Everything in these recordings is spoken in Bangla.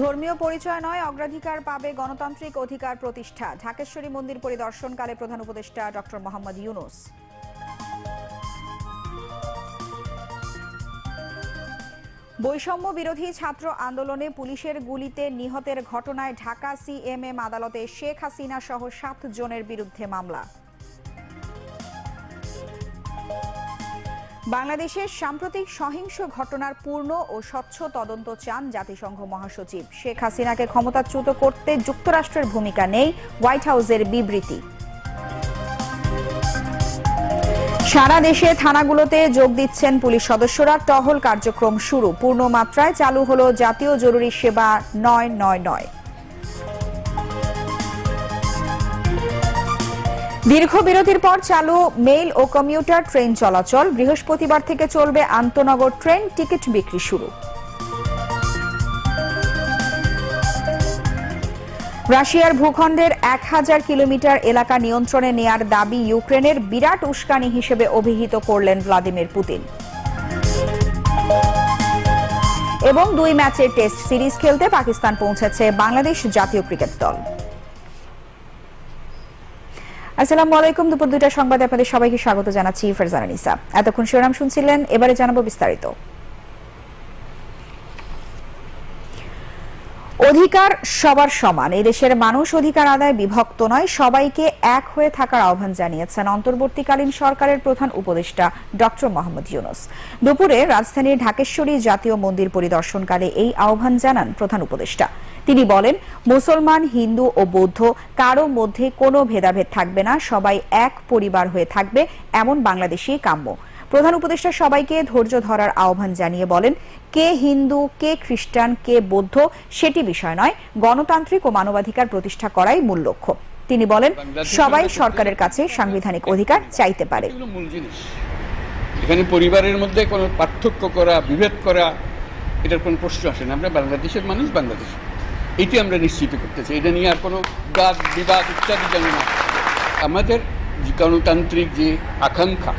ধর্মীয় পরিচয় নয়, অগ্রাধিকার পাবে গণতান্ত্রিক অধিকার প্রতিষ্ঠা। ঢাকেশ্বরী মন্দির পরিদর্শনকালে প্রধান উপদেষ্টা ডক্টর মোহাম্মদ ইউনুস। বৈষম্য বিরোধী ছাত্র আন্দোলনে পুলিশের গুলিতে নিহতের ঘটনায় ঢাকা সিএমএম আদালতে শেখ হাসিনা সহ সাত জনের বিরুদ্ধে মামলা। বাংলাদেশের সাম্প্রতিক সহিংস ঘটনার পূর্ণ ও স্বচ্ছ তদন্ত চান জাতিসংঘ মহাসচিব। শেখ হাসিনাকে ক্ষমতাচ্যুত করতে যুক্তরাষ্ট্রের ভূমিকা নেই, হোয়াইট হাউসের বিবৃতি। সারা দেশে থানাগুলোতে যোগ দিচ্ছেন পুলিশ সদস্যরা। টহল কার্যক্রম শুরু। পূর্ণ মাত্রায় চালু হলো জাতীয় জরুরি সেবা নয় নয় নয়। দীর্ঘ বিরতির পর চালু মেইল ও কমিউটার ট্রেন চলাচল। বৃহস্পতিবার থেকে চলবে আন্তনগর ট্রেন, টিকিট বিক্রি শুরু। রাশিয়ার ভূখণ্ডের এক হাজার কিলোমিটার এলাকা নিয়ন্ত্রণে নেয়ার দাবি ইউক্রেনের বিরাট উস্কানি হিসেবে অভিহিত করলেন ভ্লাদিমির পুতিন। এবং দুই ম্যাচের টেস্ট সিরিজ খেলতে পাকিস্তান পৌঁছেছে বাংলাদেশ জাতীয় ক্রিকেট দল। আসসালামু আলাইকুম। দুপুর দুইটা সংবাদে আপনাদের সবাইকে স্বাগত জানাচ্ছি ফারজানা নিসা। এতক্ষণ শিরোনাম শুনছিলেন, এবারে জানাব বিস্তারিত। অধিকার সবার সমান। এই দেশের মানুষ অধিকার আদায় বিভক্ত নয়, সবাইকে এক হয়ে থাকার আহ্বান জানিয়েছেন অন্তর্বর্তীকালীন সরকারের প্রধান উপদেষ্টা ডক্টর মোহাম্মদ ইউনুস। দুপুরে রাজধানীর ঢাকেশ্বরী জাতীয় মন্দির পরিদর্শনকালে এই আহ্বান জানান প্রধান উপদেষ্টা। তিনি বলেন, মুসলমান, হিন্দু ও বৌদ্ধ কারও মধ্যে কোনো ভেদাভেদ থাকবে না, সবাই এক পরিবার হয়ে থাকবে, এমন বাংলাদেশই কাম্য। প্রধান উপদেষ্টা সবাইকে ধৈর্য ধরার আহ্বান জানিয়ে বলেন, কে হিন্দু, কে খ্রিস্টান, কে বৌদ্ধ সেটি বিষয় নয়, গণতান্ত্রিক ও মানবাধিকার প্রতিষ্ঠা করাই মূল লক্ষ্য। তিনি বলেন, সবাই সরকারের কাছে সাংবিধানিক অধিকার চাইতে পারে। এখানে পরিবারের মধ্যে কোনো পার্থক্য করা, বিভেদ করা, এটার কোনো প্রশ্ন আসে না। আমরা বাংলাদেশের মানুষ, বাংলাদেশ। এটি আমরা নিশ্চিত করতে চাই। এটা নিয়ে আর কোনো বাদ, বিবাদ ইত্যাদি যেন না আমাদের গণতান্ত্রিক যে আকাঙ্ক্ষা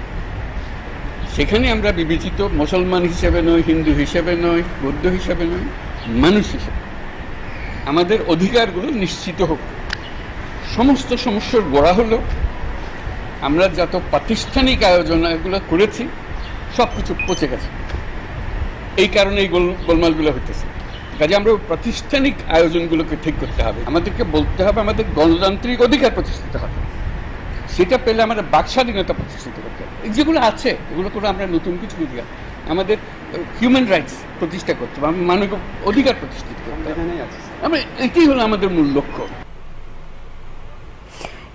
সেখানে আমরা বিবেচিত মুসলমান হিসেবে নয় হিন্দু হিসেবে নয় বৌদ্ধ হিসেবে নয় মানুষ হিসেবে। আমাদের অধিকারগুলো নিশ্চিত হোক। সমস্ত সমস্যার গোড়া হলো, আমরা যত প্রাতিষ্ঠানিক আয়োজন এগুলো করেছি সব কিছু পচে গেছে। এই কারণে এই গোল, গোলমালগুলো হইতেছে। কাজে আমরা প্রাতিষ্ঠানিক আয়োজনগুলোকে ঠিক করতে হবে। আমাদেরকে বলতে হবে, আমাদের গণতান্ত্রিক অধিকার প্রতিষ্ঠিত হবে। সেটা পেলে আমাদের বাক স্বাধীনতা প্রতিষ্ঠিত করতে হবে। যেগুলো আছে এগুলো করে আমরা নতুন কিছু বুঝি আমাদের হিউম্যান রাইটস প্রতিষ্ঠা করতে হবে আমাদের মানব অধিকার প্রতিষ্ঠিত করতে হবে। আমরা এটাই হলো আমাদের মূল লক্ষ্য।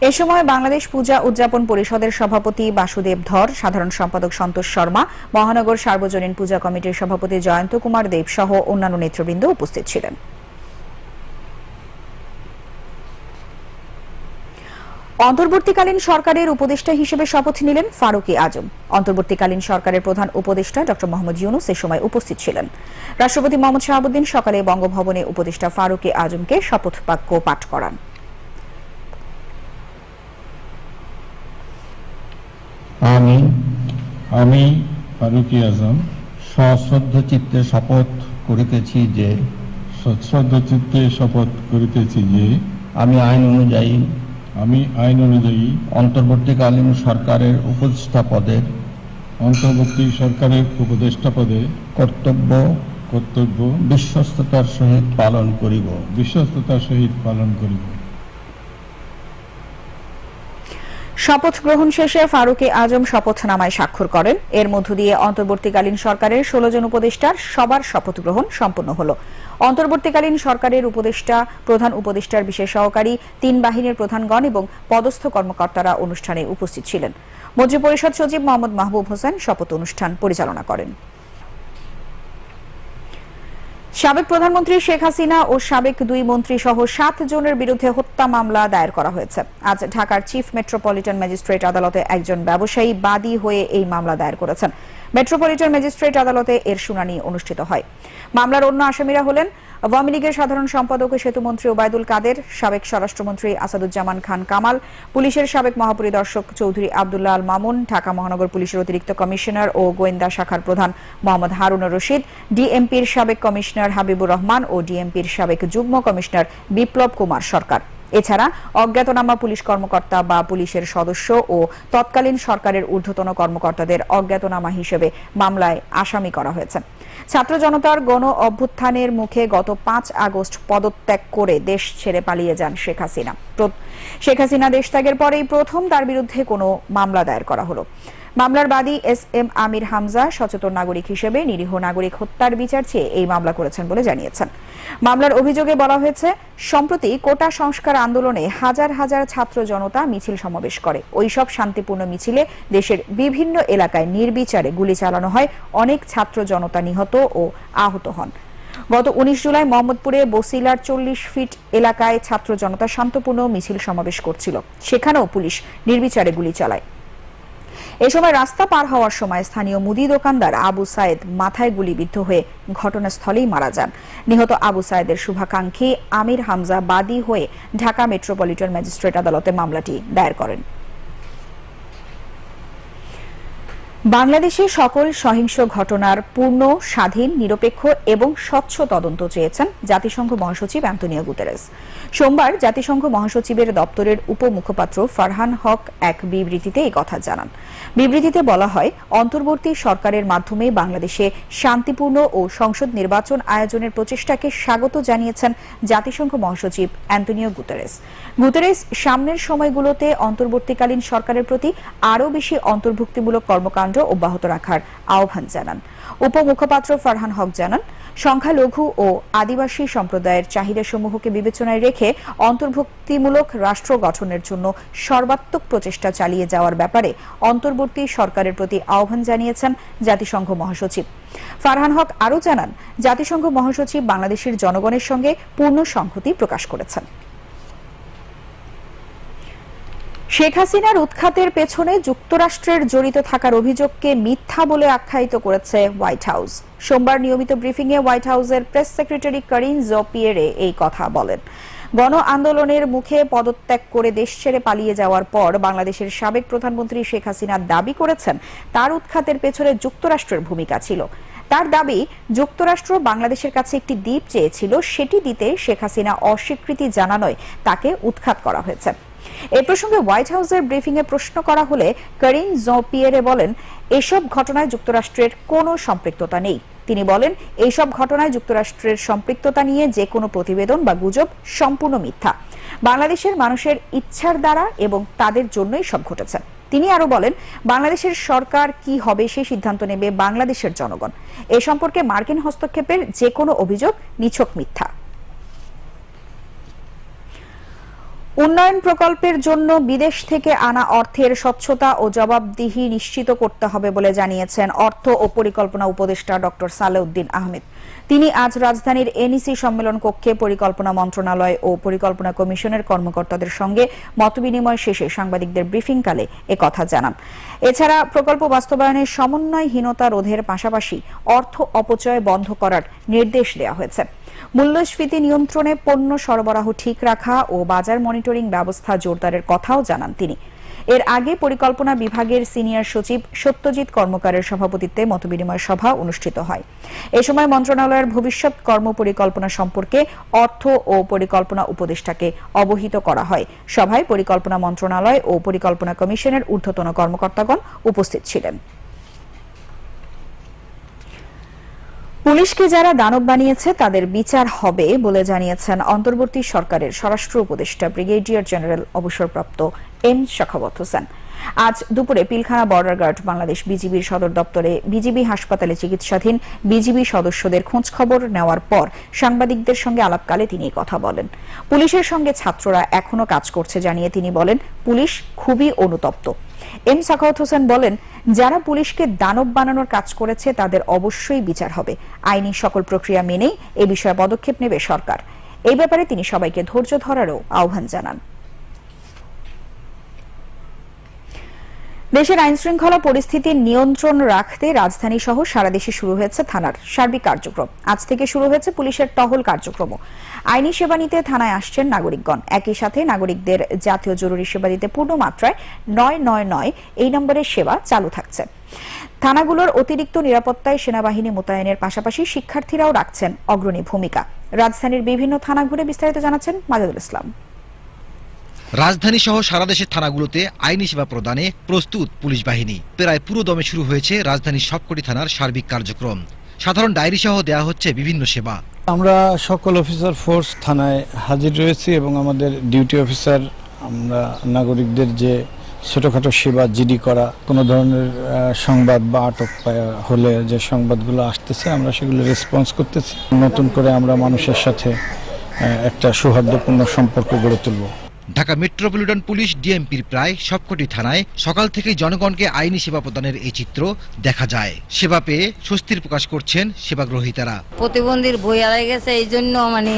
এ সময় বাংলাদেশ পূজা উদযাপন পরিষদের সভাপতি বাসুদেব ধর সাধারণ সম্পাদক সন্তোষ শর্মা মহানগর সার্বজনীন পূজা কমিটির সভাপতি জয়ন্ত কুমার দেব সহ অন্যান্য নেতৃবৃন্দ উপস্থিত ছিলেন। অন্তর্বর্তীকালীন সরকারের উপদেষ্টা হিসেবে শপথ নিলেন ফারুকি আজম। অন্তর্বর্তীকালীন সরকারের প্রধান উপদেষ্টা ড. মোহাম্মদ ইউনুস এ সময় উপস্থিত ছিলেন। রাষ্ট্রপতি মোহাম্মদ শাহাবুদ্দিন সকালে বঙ্গভবনে উপদেষ্টা ফারুকি আজমকে শপথ বাক্য পাঠ করান। আমি আমি ফারুকি আজম, সশ্রদ্ধ চিত্তে শপথ করিতেছি যে, সশ্রদ্ধ চিত্তে শপথ করিতেছি যে, আমি আইন অনুযায়ী আমি আইন অনুযায়ী অন্তর্বর্তীকালীন সরকারের উপদেষ্টা পদের অন্তর্বর্তী সরকারের উপদেষ্টা পদে কর্তব্য কর্তব্য, বিশ্বস্ততার সহিত পালন করিব। বিশ্বস্ততার সহিত পালন করিব। শপথ গ্রহণ শেষে ফারুকে আজম শপথনামায় স্বাক্ষর করেন। এর মধ্য দিয়ে অন্তর্বর্তীকালীন সরকারের ষোলো জন উপদেষ্টার সবার শপথ গ্রহণ সম্পন্ন হল। অন্তর্বর্তীকালীন সরকারের উপদেষ্টা, প্রধান উপদেষ্টার বিশেষ সহকারী, তিন বাহিনীর প্রধানগণ এবং পদস্থ কর্মকর্তারা অনুষ্ঠানে উপস্থিত ছিলেন। মন্ত্রী পরিষদ সচিব মোহাম্মদ মাহবুব হোসেন শপথ অনুষ্ঠান পরিচালনা করেন। সাবেক প্রধানমন্ত্রী শেখ হাসিনা ও সাবেক দুই মন্ত্রী সহ সাত জনের বিরুদ্ধে হত্যা মামলা দায়ের করা হয়েছে। আজ ঢাকার চিফ মেট্রোপলিটন ম্যাজিস্ট্রেট আদালতে একজন ব্যবসায়ী বাদী হয়ে এই মামলা দায়ের করেছেন। মেট্রোপলিটন ম্যাজিস্ট্রেট আদালতে এর শুনানি অনুষ্ঠিত হয়। মামলার অন্য আসামিরা হলেন আওয়ামী লীগের সাধারণ সম্পাদক ও সেতুমন্ত্রী ওবায়দুল কাদের, সাবেক স্বরাষ্ট্রমন্ত্রী আসাদুজ্জামান খান কামাল, পুলিশের সাবেক মহাপরিদর্শক চৌধুরী আবদুল্লাহ আল মামুন, ঢাকা মহানগর পুলিশের অতিরিক্ত কমিশনার ও গোয়েন্দা শাখার প্রধান মোহাম্মদ হারুন রশিদ, ডিএমপির সাবেক কমিশনার হাবিবুর রহমান ও ডিএমপির সাবেক যুগ্ম কমিশনার বিপ্লব কুমার সরকার। এছাড়া অজ্ঞাতনামা পুলিশ কর্মকর্তা বা পুলিশের সদস্য ও তৎকালীন সরকারের ঊর্ধ্বতন কর্মকর্তাদের অজ্ঞাতনামা হিসেবে মামলায় আসামি করা হয়েছে। ছাত্র জনতার গণ অভ্যুত্থানের মুখে গত পাঁচ আগস্ট পদত্যাগ করে দেশ ছেড়ে পালিয়ে যান শেখ হাসিনা। শেখ হাসিনা দেশ ত্যাগের পরেই প্রথম তার বিরুদ্ধে কোনো মামলা দায়ের করা হলো। মামলার বাদী এস এম আমির হামজা সচেতন নাগরিক হিসেবে নিরীহ নাগরিক হত্যার বিচার চেয়ে এই মামলা করেছেন বলে জানিয়েছেন। মামলার অভিযোগে বলা হয়েছে, সম্প্রতি কোটা সংস্কার আন্দোলনে হাজার হাজার ছাত্র জনতা মিছিল সমাবেশ করে। ওইসব শান্তিপূর্ণ মিছিলে দেশের বিভিন্ন এলাকায় নির্বিচারে গুলি চালানো হয়, অনেক ছাত্র জনতা নিহত ও আহত হন। গত উনিশ জুলাই মোহাম্মদপুরে বসিলার চল্লিশ ফিট এলাকায় ছাত্র জনতা শান্তপূর্ণ মিছিল সমাবেশ করছিল। সেখানেও পুলিশ নির্বিচারে গুলি চালায়। এ সময় রাস্তা পার হওয়ার সময় স্থানীয় মুদি দোকানদার আবু সায়েদ মাথায় গুলিবিদ্ধ হয়ে ঘটনাস্থলেই মারা যান। নিহত আবু সায়েদের শুভাকাঙ্ক্ষী আমির হামজা বাদী হয়ে ঢাকা মেট্রোপলিটন ম্যাজিস্ট্রেট আদালতে মামলাটি দায়ের করেন। বাংলাদেশে সকল সহিংস ঘটনার পূর্ণ, স্বাধীন, নিরপেক্ষ এবং স্বচ্ছ তদন্ত চেয়েছেন জাতিসংঘ মহাসচিব অ্যান্টনিও গুতেরেস। সোমবার জাতিসংঘ মহাসচিবের দপ্তরের উপমুখপাত্র ফারহান হক এক বিবৃতিতে এই কথা জানান। বিবৃতিতে বলা হয়, অন্তর্বর্তী সরকারের মাধ্যমে বাংলাদেশে শান্তিপূর্ণ ও সংসদ নির্বাচন আয়োজনের প্রচেষ্টাকে স্বাগত জানিয়েছেন জাতিসংঘ মহাসচিব অ্যান্টনিও গুতেরেস। গুতেরেস, সামনের সময়গুলোতে অন্তর্বর্তীকালীন সরকারের প্রতি আরও বেশি অন্তর্ভুক্তিমূলক কর্মকাণ্ড অব্যাহত রাখার আহ্বান জানান। উপমুখপাত্র ফারহান হক জানান, সংখ্যালঘু ও আদিবাসী সম্প্রদায়ের চাহিদাসমূহকে বিবেচনায় রেখে অন্তর্ভুক্তিমূলক রাষ্ট্র গঠনের জন্য সর্বাত্মক প্রচেষ্টা চালিয়ে যাওয়ার ব্যাপারে অন্তর্বর্তী সরকারের প্রতি আহ্বান জানিয়েছেন জাতিসংঘ মহাসচিব। ফারহান হক আরও জানান, জাতিসংঘ মহাসচিব বাংলাদেশের জনগণের সঙ্গে পূর্ণ সংহতি প্রকাশ করেছেন। শেখ হাসিনার উৎখাতের পেছনে যুক্তরাষ্ট্রের জড়িত থাকার অভিযোগকে মিথ্যা বলে আখ্যায়িত করেছে হোয়াইট হাউস। সোমবার নিয়মিত ব্রিফিংয়ে হোয়াইট হাউসের প্রেস সেক্রেটারি করিন জপিয়েরে এই কথা বলেন। গণ আন্দোলনের মুখে পদত্যাগ করে দেশ ছেড়ে পালিয়ে যাওয়ার পর বাংলাদেশের সাবেক প্রধানমন্ত্রী শেখ হাসিনা দাবি করেছেন, তার উৎখাতের পেছনে যুক্তরাষ্ট্রের ভূমিকা ছিল। তার দাবি, যুক্তরাষ্ট্র বাংলাদেশের কাছে একটি দ্বীপ চেয়েছিল, সেটি দিতে শেখ হাসিনা অস্বীকৃতি জানানোয় তাকে উৎখাত করা হয়েছে। এ প্রসঙ্গে হোয়াইট হাউসের ব্রিফিং এ প্রশ্ন করা হলে করিন জপিয়েরে বলেন, এসব ঘটনায় যুক্তরাষ্ট্রের কোনো সম্পৃক্ততা নেই। তিনি বলেন এইসব ঘটনায় যুক্তরাষ্ট্রের সম্পৃক্ততা নিয়ে যে কোনো প্রতিবেদন বা গুজব সম্পূর্ণ মিথ্যা। বাংলাদেশের মানুষের ইচ্ছার দ্বারা এবং তাদের জন্যই সব ঘটেছে। তিনি আরও বলেন, বাংলাদেশের সরকার কি হবে সেই সিদ্ধান্ত নেবে বাংলাদেশের জনগণ। এ সম্পর্কে মার্কিন হস্তক্ষেপের যে কোনো অভিযোগ নিছক মিথ্যা। উন্নয়ন প্রকল্পের জন্য বিদেশ থেকে আনা অর্থের স্বচ্ছতা ও জবাবদিহি নিশ্চিত করতে হবে বলে জানিয়েছেন অর্থ ও পরিকল্পনা উপদেষ্টা ডক্টর সালেউদ্দিন আহমেদ। তিনি আজ রাজধানীর এনইসি সম্মেলন কক্ষে পরিকল্পনা মন্ত্রণালয় ও পরিকল্পনা কমিশনের কর্মকর্তাদের সঙ্গে মতবিনিময় শেষে সাংবাদিকদের ব্রিফিংকালে একথা জানান। এছাড়া প্রকল্প বাস্তবায়নের সমন্বয়হীনতা রোধের পাশাপাশি অর্থ অপচয় বন্ধ করার নির্দেশ দেওয়া হয়েছে। মূল্যস্ফীতি নিয়ন্ত্রণে পণ্য সরবরাহ ঠিক রাখা ও বাজার মনিটরিং ব্যবস্থা জোরদারের কথাও জানান তিনি। এর আগে পরিকল্পনা বিভাগের সিনিয়র সচিব সত্যজিৎ কর্মকারের সভাপতিত্বে মতবিনিময় সভা অনুষ্ঠিত হয়। এ সময় মন্ত্রণালয়ের ভবিষ্যৎ কর্মপরিকল্পনা সম্পর্কে অর্থ ও পরিকল্পনা উপদেষ্টাকে অবহিত করা হয়। সভায় পরিকল্পনা মন্ত্রণালয় ও পরিকল্পনা কমিশনের ঊর্ধ্বতন কর্মকর্তাগণ উপস্থিত ছিলেন। পুলিশকে যারা দানব বানিয়েছে, তাদের বিচার হবে বলে জানিয়েছেন অন্তর্বর্তী সরকারের স্বরাষ্ট্র উপদেষ্টা ব্রিগেডিয়ার জেনারেল অবসরপ্রাপ্ত এম শাখাবত হোসেন। আজ দুপুরে পিলখানা বর্ডার গার্ড বাংলাদেশ বিজিবির সদর দপ্তরে বিজিবি হাসপাতালে চিকিৎসাধীন বিজিবি সদস্যদের খোঁজ খবর নেওয়ার পর সাংবাদিকদের সঙ্গে আলাপকালে তিনি কথা বলেন। পুলিশের সঙ্গে ছাত্ররা এখনও কাজ করছে জানিয়ে তিনি বলেন, পুলিশ খুবই অনুতপ্ত। এম সাখাওয়াত হোসেন বলেন, যারা পুলিশকে দানব বানানোর কাজ করেছে, তাদের অবশ্যই বিচার হবে। আইনি সকল প্রক্রিয়া মেনেই এ বিষয়ে পদক্ষেপ নেবে সরকার। এই ব্যাপারে তিনি সবাইকে ধৈর্য ধরারও আহ্বান জানান। দেশের আইন শৃঙ্খলা পরিস্থিতির নিয়ন্ত্রণ রাখতে রাজধানী সহ সারা দেশে শুরু হয়েছে থানার সার্বিক কার্যক্রম। আজ থেকে শুরু হয়েছে পুলিশের টহল কার্যক্রম আইনি সেবা নিতে থানায় আসছেন নাগরিকগণ। একই সাথে নাগরিকদের জাতীয় জরুরি সেবা দিতে পূর্ণ মাত্রায় নয় নয় নয় এই নম্বরের সেবা চালু থাকছে। থানাগুলোর অতিরিক্ত নিরাপত্তায় সেনাবাহিনী মোতায়েনের পাশাপাশি শিক্ষার্থীরাও রাখছেন অগ্রণী ভূমিকা। রাজধানীর বিভিন্ন থানা ঘুরে বিস্তারিত জানাচ্ছেন মাজাদুল ইসলাম। রাজধানী সহ সারা দেশের থানাগুলোতে আইনি সেবা প্রদানে প্রস্তুত পুলিশ বাহিনী। প্রায় পুরো দমে শুরু হয়েছে রাজধানীর সবকটি থানার সার্বিক কার্যক্রম। সাধারণ ডায়েরি সহ দেওয়া হচ্ছে বিভিন্ন সেবা। আমরা সকল অফিসার ফোর্স থানায় হাজির রয়েছি এবং আমাদের ডিউটি অফিসার, আমরা নাগরিকদের যে ছোটোখাটো সেবা, জিডি করা, কোনো ধরনের সংবাদ বা আটক হলে যে সংবাদগুলো আসতেছে, আমরা সেগুলো রেসপন্স করতেছি। নতুন করে আমরা মানুষের সাথে একটা সৌহার্দ্যপূর্ণ সম্পর্ক গড়ে তুলব। ঢাকা মেট্রোপলিটন পুলিশ ডিএমপির প্রায় সবকটি থানায় সকাল থেকেই জনগণকে আইনি সেবা প্রদানের এই চিত্র দেখা যায়। সেবা পেয়ে স্বস্তির প্রকাশ করছেন সেবাগ্রহীতারা। প্রতিবন্ধীর বই হারাই গেছে এই জন্য মানে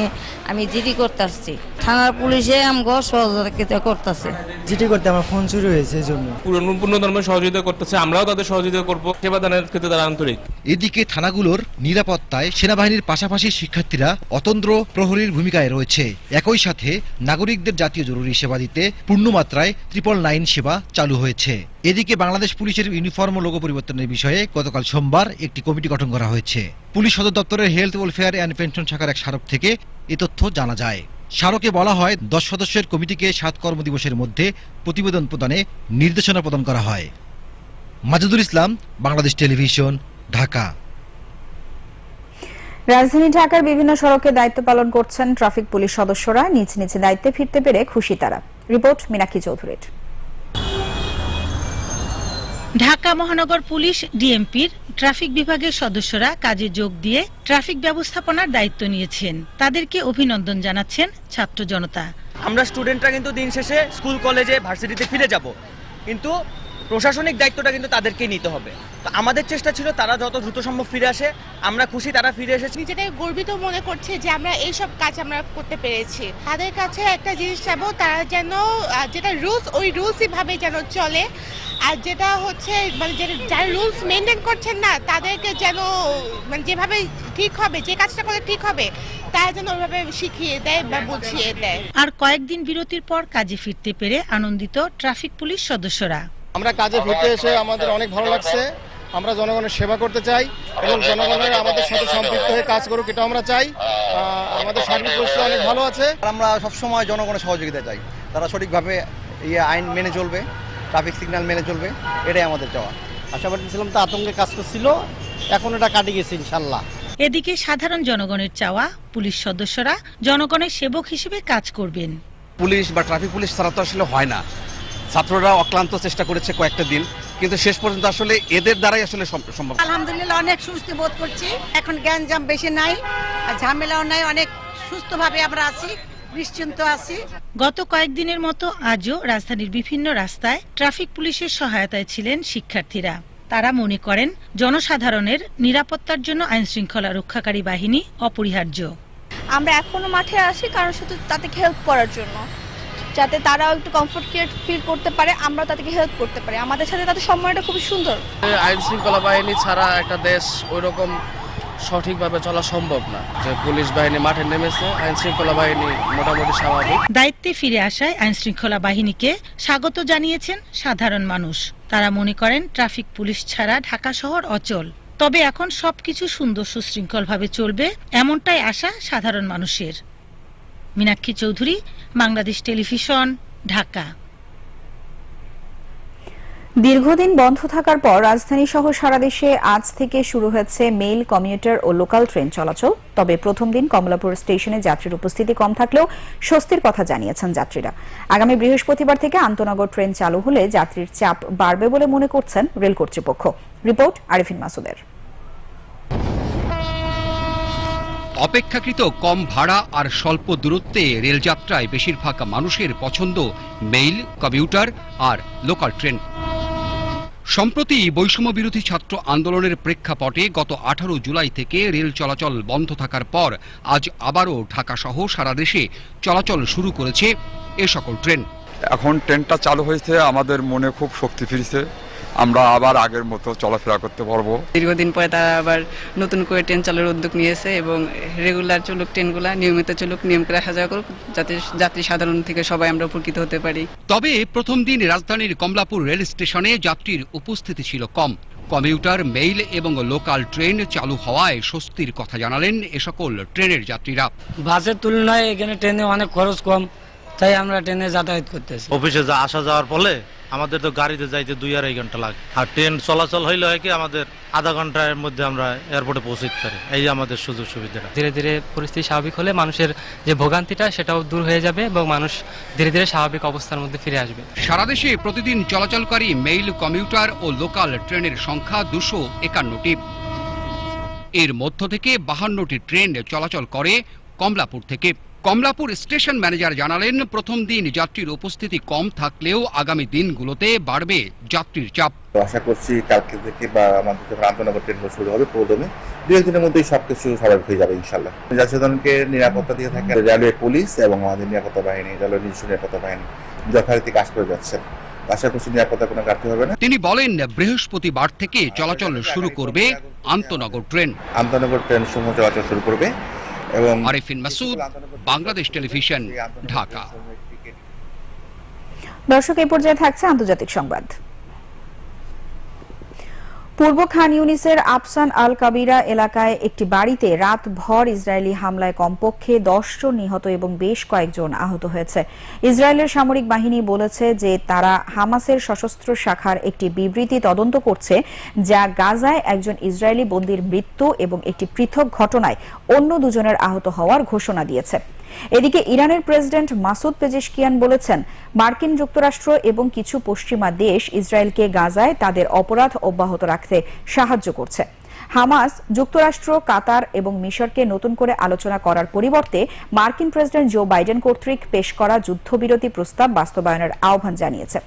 আমি জিডি করতে আসছি। থানার পুলিশে আমগো সহযোগিতা করতেছে। জিটি করতে আমার ফোন চুরি হয়েছে এই জন্য। পূর্ণ পূর্ণ ধর্মের সহযোগিতা করতেছে আমরাও তাদের সহযোগিতা করব। সেবা দানের ক্ষেত্রে তারা আন্তরিক। এদিকে থানাগুলোর নিরাপত্তায় সেনাবাহিনীর পাশাপাশি শিক্ষার্থীরা অতন্ত্র প্রহরীর ভূমিকায় রয়েছে। একই সাথে নাগরিকদের জাতীয় জরুরি সেবা দিতে পূর্ণমাত্রায় ট্রিপল নাইন সেবা চালু হয়েছে। এদিকে বাংলাদেশ পুলিশের ইউনিফর্ম ও লোগো পরিবর্তনের বিষয়ে গতকাল সোমবার একটি কমিটি গঠন করা হয়েছে। পুলিশ সদর দপ্তরের হেলথ ওয়েলফেয়ার অ্যান্ড পেনশন শাখার এক স্মারক থেকে এ তথ্য জানা যায়। স্মারকে বলা হয় দশ সদস্যের কমিটিকে সাত কর্মদিবসের মধ্যে প্রতিবেদন প্রদানে নির্দেশনা প্রদান করা হয়। মাজুদুল ইসলাম বাংলাদেশ টেলিভিশন ঢাকা। রাজধানী ঢাকার বিভিন্ন সড়কে দায়িত্ব পালন করছেন ট্রাফিক পুলিশ সদস্যরা। নিজ নিজ দায়িত্বে ফিরতে পেরে খুশি তারা। রিপোর্ট মিনাক্ষী চৌধুরীর। ঢাকা মহানগর পুলিশ ডিএমপির ট্রাফিক বিভাগের সদস্যরা কাজে যোগ দিয়ে ট্রাফিক ব্যবস্থাপনার দায়িত্ব নিয়েছেন। তাদেরকে অভিনন্দন জানাচ্ছেন ছাত্র জনতা। আমরা স্টুডেন্টরা কিন্তু দিন শেষে স্কুল, কলেজে, ভার্সিটিতে ফিরে যাব। কিন্তু প্রশাসনিক দায়িত্বটা কিন্তু তাদেরকেই নিতে হবে। তো আমাদের চেষ্টা ছিল তারা যত দ্রুত সম্ভব ফিরে আসে আমরা খুশি তারা ফিরে এসেছে। নিজেদের গর্বিত মনে করছে যে আমরা এইসব কাজ আমরা করতে পেরেছি। তাদের কাছে একটা জিনিস চাবো তারা যেন যেটা রুলস ওই রুলসই ভাবে যেন চলে। আর যেটা হচ্ছে মানে যেটা যারা রুলস মেনটেন করছেন না তাদেরকে যেন মানে যেভাবে ঠিক হবে যে কাজটা করলে ঠিক হবে তারা যেন ওইভাবে শিখিয়ে দেয় বা বুঝিয়ে দেয়। আর কয়েকদিন বিরতির পর কাজে ফিরতে পেরে আনন্দিত ট্রাফিক পুলিশ সদস্যরা। আমরা কাজে ফিরতে এসে আমাদের অনেক ভালো লাগছে। আমরা জনগণের সেবা করতে চাই এবং জনগণের আমাদের সাথে সম্পৃক্ত হয়ে কাজ করুক এটা আমরা চাই। আমাদের সার্বিক পরিস্থিতি অনেক ভালো আছে। আমরা সবসময় জনগণের সহযোগিতা চাই। তারা সঠিকভাবে ইয়ে আইন মেনে চলবে ট্রাফিক সিগন্যাল মেনে চলবে এটাই আমাদের চাওয়া। আশাবাদী ছিলাম তো আতঙ্কে কাজ করছিল এখন এটা কাটে গেছে ইনশাল্লাহ। এদিকে সাধারণ জনগণের চাওয়া পুলিশ সদস্যরা জনগণের সেবক হিসেবে কাজ করবেন। পুলিশ বা ট্রাফিক পুলিশ ছাড়া তো আসলে হয় না। ছাত্ররা অক্লান্ত চেষ্টা করেছে কয়েকটা দিন কিন্তু শেষ পর্যন্ত আসলে এদের দ্বারাই আসলে সম্ভব। আলহামদুলিল্লাহ অনেক সুস্থ বোধ করছি। এখন জ্ঞানজাম বেশি নাই আর ঝামেলাও নাই অনেক সুস্থভাবে আমরা আছি নিশ্চিন্ত আছি। গত কয়েকদিনের মতো আজও রাজধানীর বিভিন্ন রাস্তায় ট্রাফিক পুলিশের সহায়তায় ছিলেন শিক্ষার্থীরা। তারা মনে করেন জনসাধারণের নিরাপত্তার জন্য আইন শৃঙ্খলা রক্ষাকারী বাহিনী অপরিহার্য। আমরা এখনও মাঠে আসি কারণ শুধু তাদেরকে হেল্প করার জন্য। যাতে তারাও একটু কমফোর্ট ফিল করতে পারে আমরা তাদেরকে হেল্প করতে পারি। আমাদের সাথে তাদের সময়টা খুবই সুন্দর। আইন শৃঙ্খলা বাহিনী ছাড়া একটা দেশ ওই রকম সঠিকভাবে চলা সম্ভব না। যে পুলিশ বাহিনী মাঠে নেমেছে আইন শৃঙ্খলা বাহিনী মোটামুটি স্বাভাবিক। দায়িত্বে ফিরে আসায় আইন শৃঙ্খলা বাহিনীকে স্বাগত জানিয়েছেন সাধারণ মানুষ। তারা মনে করেন ট্রাফিক পুলিশ ছাড়া ঢাকা শহর অচল। তবে এখন সবকিছু সুন্দর সুশৃঙ্খলভাবে চলবে এমনটাই আশা সাধারণ মানুষের। মীনাক্ষী চৌধুরী, বাংলাদেশ টেলিভিশন, ঢাকা। দীর্ঘদিন বন্ধ থাকার পর রাজধানী সহ সারা দেশে আজ থেকে শুরু হয়েছে মেইল, কমিউটার ও লোকাল ট্রেন চলাচল। তবে প্রথম দিন কমলাপুর স্টেশনে যাত্রীর উপস্থিতি কম থাকলেও স্বস্তির কথা জানিয়েছেন যাত্রীরা। আগামী বৃহস্পতিবার থেকে আন্তনগর ট্রেন চালু হলে যাত্রীর চাপ বাড়বে বলে মনে করছেন রেল কর্তৃপক্ষ। রিপোর্ট আরিফিন মাসুদের। অপেক্ষাকৃত কম ভাড়া আর স্বল্প দূরত্বে রেলযাত্রায় বেশিরভাগ মানুষের পছন্দ মেইল, কমিউটার আর লোকাল ট্রেন। সম্প্রতি বৈষম্য বিরোধী ছাত্র আন্দোলনের প্রেক্ষাপটে গত আঠারো জুলাই থেকে রেল চলাচল বন্ধ থাকার পর আজ আবারও ঢাকা সহ সারা দেশে চলাচল শুরু করেছে এ সকল ট্রেন। এখন ট্রেনটা চালু হয়েছে, আমাদের মনে খুব শক্তি ফিরেছে। আমরা আবার আগের মতো চলাফেরা করতে পারব। দীর্ঘদিন পরে তারা আবার নতুন করে ট্রেন চালার উদ্যোগ নিয়েছে এবং রেগুলার চলুক ট্রেনগুলা নিয়মিত চলুক নিয়ম করে যাওয়া করুক যাতে যাত্রী সাধারণ থেকে সবাই আমরা উপকৃত হতে পারি। তবে প্রথম দিন রাজধানীর কমলাপুর রেল স্টেশনে যাত্রীর উপস্থিতি ছিল কম। কমিউটার মেইল এবং লোকাল ট্রেন চালু হওয়ায় স্বস্তির কথা জানালেন এ সকল ট্রেনের যাত্রীরা। বাসের তুলনায় এখানে ট্রেনে অনেক খরচ কম। তাই আমরা ট্রেনে যাতায়াত করতেছি। অফিসে যা আসা যাওয়ার ফলে আমাদের তো গাড়িতে যাইতে দুই আড়াই ঘণ্টা লাগে। আর ট্রেন চলাচল হইলে হয় কি আমাদের আধা ঘণ্টার মধ্যে আমরা এয়ারপোর্টে পৌঁছতে পারি। এই যে আমাদের সুযোগ সুবিধাটা। ধীরে ধীরে পরিস্থিতি স্বাভাবিক হলে মানুষের যে ভোগান্তিটা সেটাও দূর হয়ে যাবে এবং মানুষ ধীরে ধীরে স্বাভাবিক অবস্থার মধ্যে ফিরে আসবে। সারা দেশে প্রতিদিন চলাচলকারী মেইল কমিউটার ও লোকাল ট্রেনের সংখ্যা দুশো একান্নটি। এর মধ্য থেকে বাহান্নটি ট্রেন চলাচল করে কমলাপুর থেকে। কমলাপুর স্টেশন ম্যানেজার জানালেন প্রথম দিন যাত্রীর উপস্থিতি কম থাকলেও আগামী দিনগুলোতে বাড়বে যাত্রীর চাপ। আশা করছি কালকে থেকে বা আমাদের যখন আন্তনগর ট্রেনগুলো শুরু হবে প্রথমে দু একদিনের মধ্যেই সবকিছু স্বাভাবিক হয়ে যাবে ইনশাল্লাহ যাত্রীজনকে নিরাপত্তা দিয়ে থাকে রেলওয়ে পুলিশ এবং আমাদের নিরাপত্তা বাহিনী রেলওয়ে নিজস্ব নিরাপত্তা বাহিনী যথারীতি কাজ করে যাচ্ছেন আশা করছি নিরাপত্তা কোনো ঘাটতি হবে না। তিনি বলেন বৃহস্পতিবার থেকে চলাচল শুরু করবে আন্তনগর ট্রেন। আন্তনগর ট্রেন সমূহ চলাচল শুরু করবে। এবং আরিফিন মাসুদ বাংলাদেশ টেলিভিশন ঢাকা। দর্শক এই পর্যায়ে থাকছে আন্তর্জাতিক সংবাদ। পূর্ব খান ইউনিসের আফসান আল কাবিরা এলাকায় একটি বাড়িতে রাত ভর ইসরায়েলি হামলায় কমপক্ষে জন নিহত এবং বেশ কয়েকজন আহত হয়েছে। ইসরায়েলের সামরিক বাহিনী বলেছে যে তারা হামাসের সশস্ত্র শাখার একটি বিবৃতি তদন্ত করছে, যা গাজায় একজন ইসরায়েলি বন্দির মৃত্যু এবং একটি পৃথক ঘটনায় অন্য দুজনের আহত হওয়ার ঘোষণা দিয়েছে। এদিকে ইরানের প্রেসিডেন্ট মাসুদ পেজেশকিয়ান বলেছেন, মার্কিন যুক্তরাষ্ট্র এবং কিছু পশ্চিমা দেশ ইসরায়েলকে গাজায় তাদের অপরাধ অব্যাহত রাখতে সাহায্য করছে। হামাস, যুক্তরাষ্ট্র, কাতার এবং মিশরকে নতুন করে আলোচনা করার পরিবর্তে মার্কিন প্রেসিডেন্ট জো বাইডেন কর্তৃক পেশ করা যুদ্ধবিরতি প্রস্তাব বাস্তবায়নের আহ্বান জানিয়েছে।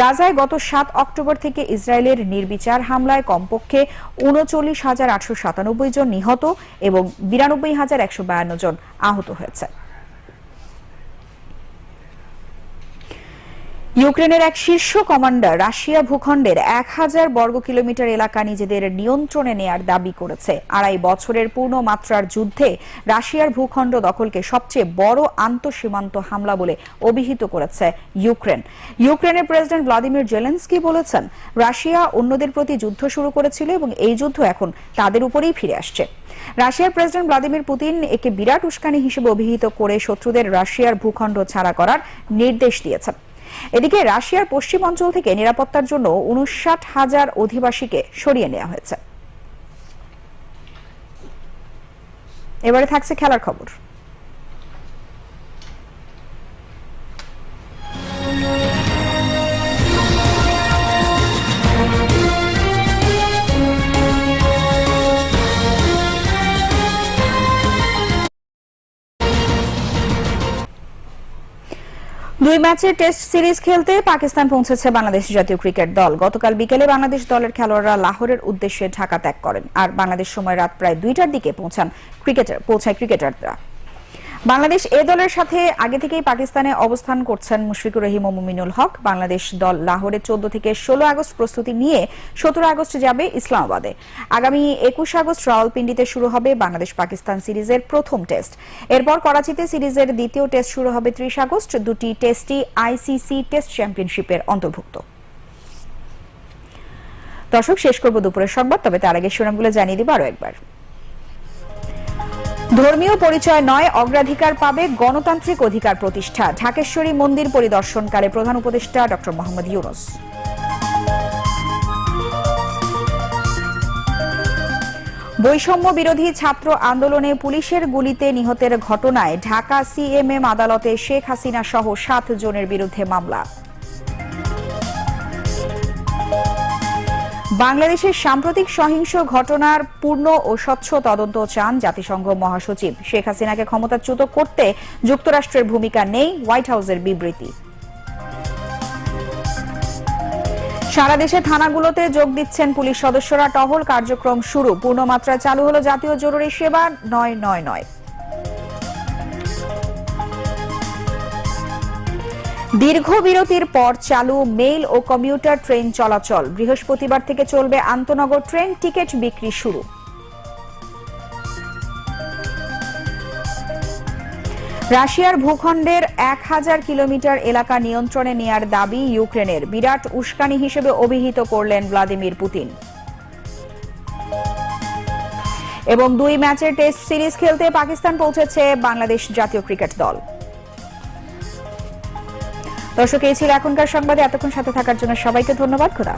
গাজায় গত সাত অক্টোবর থেকে ইসরায়েলের নির্বিচার হামলায় কমপক্ষে উনচল্লিশ হাজার আটশো সাতানব্বই জন নিহত এবং বিরানব্বই হাজার একশো বায়ান্ন জন আহত হয়েছে। ইউক্রেনের এক শীর্ষ কমান্ডার রাশিয়া ভূখণ্ডের এক হাজার বর্গ কিলোমিটার এলাকা নিজেদের নিয়ন্ত্রণে নেয়ার দাবি করেছে। আড়াই বছরের পূর্ণ মাত্রার যুদ্ধে রাশিয়ার ভূখণ্ড দখলকে সবচেয়ে বড় আন্তঃসীমান্ত হামলা বলে অভিহিত করেছে ইউক্রেন। ইউক্রেনের প্রেসিডেন্ট ভ্লাদিমির জেলেন্সকি বলেছেন, রাশিয়া অন্যদের প্রতি যুদ্ধ শুরু করেছিল এবং এই যুদ্ধ এখন তাদের উপরেই ফিরে আসছে। রাশিয়ার প্রেসিডেন্ট ভ্লাদিমির পুতিন একে বিরাট উস্কানি হিসেবে অভিহিত করে শত্রুদের রাশিয়ার ভূখণ্ড ছাড়া করার নির্দেশ দিয়েছেন। এদিকে রাশিয়ার পশ্চিম অঞ্চল থেকে নিরাপত্তার জন্য উনষাট হাজার অধিবাসীকে সরিয়ে নেওয়া হয়েছে। এবারে থাকছে খেলার খবর। দুই ম্যাচের টেস্ট সিরিজ খেলতে পাকিস্তান পৌঁছেছে বাংলাদেশ জাতীয় ক্রিকেট দল। গতকাল বিকেলে বাংলাদেশ দলের খেলোয়াড়রা লাহোরের উদ্দেশ্যে ঢাকা ত্যাগ করেন। আর বাংলাদেশ সময় রাত প্রায় দুইটার দিকে পৌঁছান ক্রিকেটার পৌঁছায় ক্রিকেটাররা। বাংলাদেশ এ দলের সাথে আগে থেকেই পাকিস্তানে অবস্থান করছেন মুশফিকুর রহিম ও মুমিনুল হক। বাংলাদেশ দল লাহোরে চোদ্দ থেকে ষোলো আগস্ট প্রস্তুতি নিয়ে সতেরো আগস্ট যাবে ইসলামাবাদে। আগামী একুশ আগস্ট রাওয়ালপিন্ডিতে শুরু হবে বাংলাদেশ পাকিস্তান সিরিজের প্রথম টেস্ট। এরপর করাচিতে সিরিজের দ্বিতীয় টেস্ট শুরু হবে ত্রিশ আগস্ট। দুটি টেস্টই আইসিসি টেস্ট চ্যাম্পিয়নশিপের অন্তর্ভুক্ত। দর্শক, শেষ করব দুপুরের সংবাদ, তবে তার আগে শিরোনামগুলো জানিয়ে দিব আরও একবার। ধর্মীয় পরিচয় নয়, অগ্রাধিকার পাবে গণতান্ত্রিক অধিকার প্রতিষ্ঠা। ঢাকেশ্বরী মন্দির পরিদর্শনকালে প্রধান উপদেষ্টা ডক্টর মোহাম্মদ ইউনুস। বৈষম্য বিরোধী ছাত্র আন্দোলনে পুলিশের গুলিতে নিহতের ঘটনায় ঢাকা সিএমএম আদালতে শেখ হাসিনা সহ সাত জনের বিরুদ্ধে মামলা। বাংলাদেশের সাম্প্রতিক সহিংস ঘটনার পূর্ণ ও স্বচ্ছ তদন্ত চান জাতিসংঘ মহাসচিব। শেখ হাসিনাকে ক্ষমতাচ্যুত করতে যুক্তরাষ্ট্রের ভূমিকা নেই, হোয়াইট হাউসের বিবৃতি। সারা দেশে থানাগুলোতে যোগ দিচ্ছেন পুলিশ সদস্যরা। টহল কার্যক্রম শুরু। পূর্ণমাত্রায় চালু হলো জাতীয় জরুরি সেবা, নয় নয় নয়। দীর্ঘ বিরতির পর চালু মেইল ও কমিউটার ট্রেন চলাচল। বৃহস্পতিবার থেকে চলবে আন্তনগর ট্রেন টিকিট বিক্রি শুরু। রাশিয়ার ভূখণ্ডের এক হাজার কিলোমিটার এলাকা নিয়ন্ত্রণে নেয়ার দাবি ইউক্রেনের। বিরাট উস্কানি হিসেবে অভিহিত করলেন ভ্লাদিমির পুতিন। এবং দুই ম্যাচের টেস্ট সিরিজ খেলতে পাকিস্তান পৌঁছেছে বাংলাদেশ জাতীয় ক্রিকেট দল। দর্শক এই ছিল এখনকার সংবাদে। এতক্ষণ সাথে থাকার জন্য সবাইকে ধন্যবাদ। খোদা